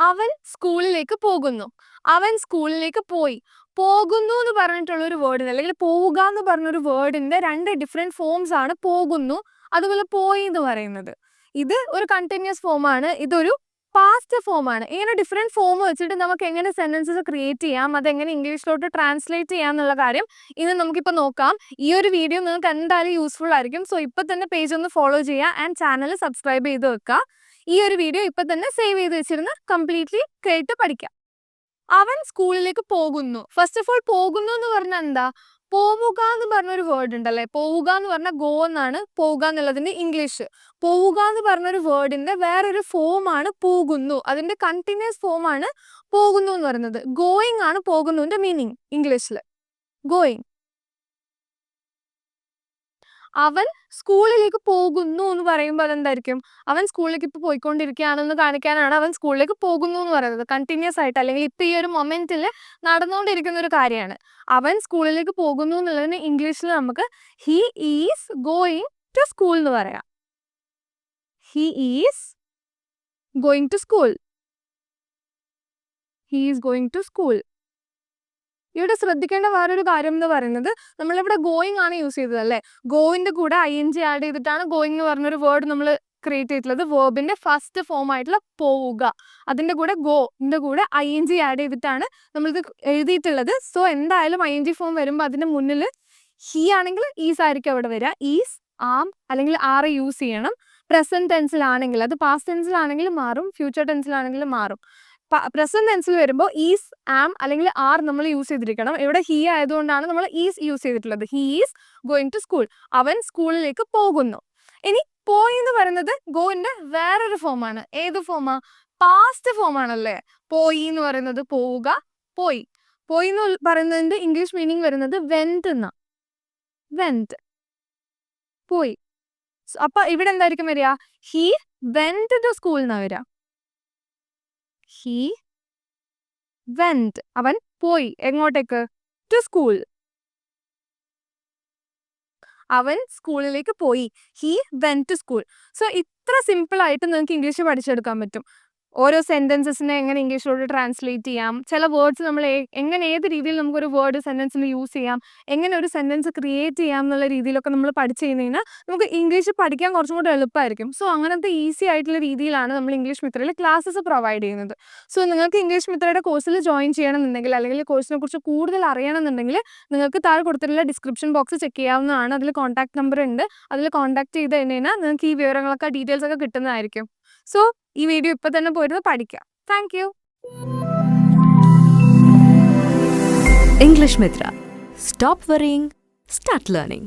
അവൻ സ്കൂളിലേക്ക് പോകുന്നു. അവൻ സ്കൂളിലേക്ക് പോയി. പോകുന്നു എന്ന് പറഞ്ഞിട്ടുള്ള ഒരു വേർഡിന് അല്ലെങ്കിൽ പോവുക എന്ന് പറഞ്ഞൊരു വേർഡിന്റെ രണ്ട് ഡിഫറെന്റ് ഫോംസ് ആണ് പോകുന്നു അതുപോലെ പോയി എന്ന് പറയുന്നത്. ഇത് ഒരു കണ്ടിന്യൂസ് ഫോം ആണ്. ഇതൊരു പാസ്റ്റ് ഫോം ആണ്. ഇങ്ങനെ ഡിഫറെന്റ് ഫോം വെച്ചിട്ട് നമുക്ക് എങ്ങനെ സെന്റൻസസ് ക്രിയേറ്റ് ചെയ്യാം അതെങ്ങനെ ഇംഗ്ലീഷിലോട്ട് ട്രാൻസ്ലേറ്റ് ചെയ്യാം എന്നുള്ള കാര്യം ഇന്ന് നമുക്കിപ്പോൾ നോക്കാം. ഈ ഒരു വീഡിയോ നിങ്ങൾക്ക് എന്തായാലും യൂസ്ഫുൾ ആയിരിക്കും. സോ ഇപ്പൊ തന്നെ പേജ് ഒന്ന് ഫോളോ ചെയ്യുക ആൻഡ് ചാനൽ സബ്സ്ക്രൈബ് ചെയ്ത് വെക്കുക. ഈ ഒരു വീഡിയോ ഇപ്പൊ തന്നെ സേവ് ചെയ്ത് വെച്ചിരുന്ന് കംപ്ലീറ്റ്ലി കേട്ട് പഠിക്കാം. അവൻ സ്കൂളിലേക്ക് പോകുന്നു. ഫസ്റ്റ് ഓഫ് ഓൾ പോകുന്നു എന്ന് പറഞ്ഞാൽ എന്താ? പോവുക എന്ന് പറഞ്ഞ ഒരു വേർഡ് ഉണ്ടല്ലേ? പോവുക എന്ന് പറഞ്ഞ ഗോ എന്നാണ്. പോവുക എന്നുള്ളതിന്റെ ഇംഗ്ലീഷ് പോവുക എന്ന് പറഞ്ഞ ഒരു വേർഡിന്റെ വേറൊരു ഫോം ആണ് പോകുന്നു. അതിന്റെ കണ്ടിന്യൂസ് ഫോം ആണ് പോകുന്നു എന്ന് പറയുന്നത്. ഗോയിങ് ആണ് പോകുന്നുവിന്റെ മീനിങ് ഇംഗ്ലീഷിൽ ഗോയിങ് അവൻ സ്കൂളിലേക്ക് പോകുന്നു എന്ന് പറയുമ്പോൾ അതെന്തായിരിക്കും? അവൻ സ്കൂളിലേക്ക് ഇപ്പോൾ പോയിക്കൊണ്ടിരിക്കുകയാണെന്ന് കാണിക്കാനാണ് അവൻ സ്കൂളിലേക്ക് പോകുന്നു എന്ന് പറയുന്നത്. കണ്ടിന്യൂസ് ആയിട്ട് അല്ലെങ്കിൽ ഇപ്പൊ ഈ ഒരു മൊമെന്റിൽ നടന്നുകൊണ്ടിരിക്കുന്ന ഒരു കാര്യമാണ്. അവൻ സ്കൂളിലേക്ക് പോകുന്നു എന്നുള്ളതിന് ഇംഗ്ലീഷിൽ നമുക്ക് he is going to school എന്ന് പറയാം. He is going to school he is going to school ഇവിടെ ശ്രദ്ധിക്കേണ്ട വേറൊരു കാര്യം എന്ന് പറയുന്നത് നമ്മളിവിടെ ഗോയിങ് ആണ് യൂസ് ചെയ്തത് അല്ലേ? ഗോയിന്റെ കൂടെ ഐ എൻ ജി ആഡ് ചെയ്തിട്ടാണ് ഗോയിങ് എന്ന് പറഞ്ഞൊരു വേർഡ് നമ്മൾ ക്രിയേറ്റ് ചെയ്തിട്ടുള്ളത്. വേർബിന്റെ ഫസ്റ്റ് ഫോം ആയിട്ടുള്ള പോവുക. അതിന്റെ കൂടെ ഗോന്റെ കൂടെ ഐ എൻ ജി ആഡ് ചെയ്തിട്ടാണ് നമ്മളിത് എഴുതിയിട്ടുള്ളത്. സോ എന്തായാലും ഐ എൻ ജി ഫോം വരുമ്പോൾ അതിന്റെ മുന്നിൽ ഹീ ആണെങ്കിൽ ഈസ് ആയിരിക്കും അവിടെ വരിക. ഈസ് ആം അല്ലെങ്കിൽ ആർ യൂസ് ചെയ്യണം. പ്രസന്റ് ടെൻസിലാണെങ്കിൽ അത് പാസ്റ്റ് ടെൻസിലാണെങ്കിൽ മാറും. ഫ്യൂച്ചർ ടെൻസിലാണെങ്കിൽ മാറും. പ്രസന്റ് ടെൻസിൽ വരുമ്പോൾ ഈസ് ആം അല്ലെങ്കിൽ ആർ നമ്മൾ യൂസ് ചെയ്തിരിക്കണം. ഇവിടെ ഹി ആയതുകൊണ്ടാണ് നമ്മൾ ഈസ് യൂസ് ചെയ്തിട്ടുള്ളത്. He is going to school അവൻ സ്കൂളിലേക്ക് പോകുന്നു. ഇനി പോയി എന്ന് പറയുന്നത് ഗോയിന്റെ വേറൊരു ഫോമാണ് ഏത് ഫോമാ പാസ്റ്റ് ഫോം ആണല്ലേ? പോയി എന്ന് പറയുന്നത് പോവുക പോയി. പോയി എന്ന് പറയുന്നതിന്റെ ഇംഗ്ലീഷ് മീനിങ് വരുന്നത് വെന്റ് എന്ന വെന്റ് പോയി. അപ്പൊ ഇവിടെ എന്തായിരിക്കും വരിക? ഹി വെന്റ് ടു സ്കൂൾ എന്നാ വരിക. ഹി വെന്റ് അവൻ പോയി. എങ്ങോട്ടേക്ക്? ടു സ്കൂൾ അവൻ സ്കൂളിലേക്ക് പോയി. He went to school so ഇത്ര സിമ്പിൾ ആയിട്ട് നിങ്ങൾക്ക് ഇംഗ്ലീഷ് പഠിച്ചെടുക്കാൻ പറ്റും. ഓരോ സെന്റൻസസിനെ എങ്ങനെ ഇംഗ്ലീഷിലോട്ട് ട്രാൻസ്ലേറ്റ് ചെയ്യാം? ചില വേർഡ്സ് നമ്മൾ എങ്ങനെ ഏത് രീതിയിൽ നമുക്കൊരു വേർഡ് സെന്റൻസിന് യൂസ് ചെയ്യാം? എങ്ങനെ ഒരു സെന്റൻസ് ക്രിയേറ്റ് ചെയ്യാം എന്നുള്ള രീതിയിലൊക്കെ നമ്മൾ പഠിച്ചു കഴിഞ്ഞാൽ നമുക്ക് ഇംഗ്ലീഷ് പഠിക്കാൻ കുറച്ചും കൂടെ എളുപ്പമായിരിക്കും സോ അങ്ങനത്തെ ഈസി ആയിട്ടുള്ള രീതിയിലാണ് നമ്മൾ ഇംഗ്ലീഷ് മിത്രയിൽ ക്ലാസ്സസ് പ്രൊവൈഡ് ചെയ്യുന്നത്. സോ നിങ്ങൾക്ക് ഇംഗ്ലീഷ് മിത്രയുടെ കോഴ്സിൽ ജോയിൻ ചെയ്യണമെന്നുണ്ടെങ്കിൽ അല്ലെങ്കിൽ കോഴ്സിനെ കുറിച്ച് കൂടുതൽ അറിയണമെന്നുണ്ടെങ്കിൽ നിങ്ങൾക്ക് താഴെ കൊടുത്തിട്ടുള്ള ഡിസ്ക്രിപ്ഷൻ ബോക്സ് ചെക്ക് ചെയ്യാവുന്നതാണ്. അതിൽ കോൺടാക്ട് നമ്പർ ഉണ്ട്. അതിൽ കോൺടാക്ട് ചെയ്ത് കഴിഞ്ഞാൽ നിങ്ങൾക്ക് ഈ വിവരങ്ങളൊക്കെ ഡീറ്റെയിൽസ് ഒക്കെ കിട്ടുന്നതായിരിക്കും. സോ ഈ വീഡിയോ ഇപ്പൊ തന്നെ പോയിരുന്ന് പഠിക്കാം thank you English Mitra. Stop worrying, start learning.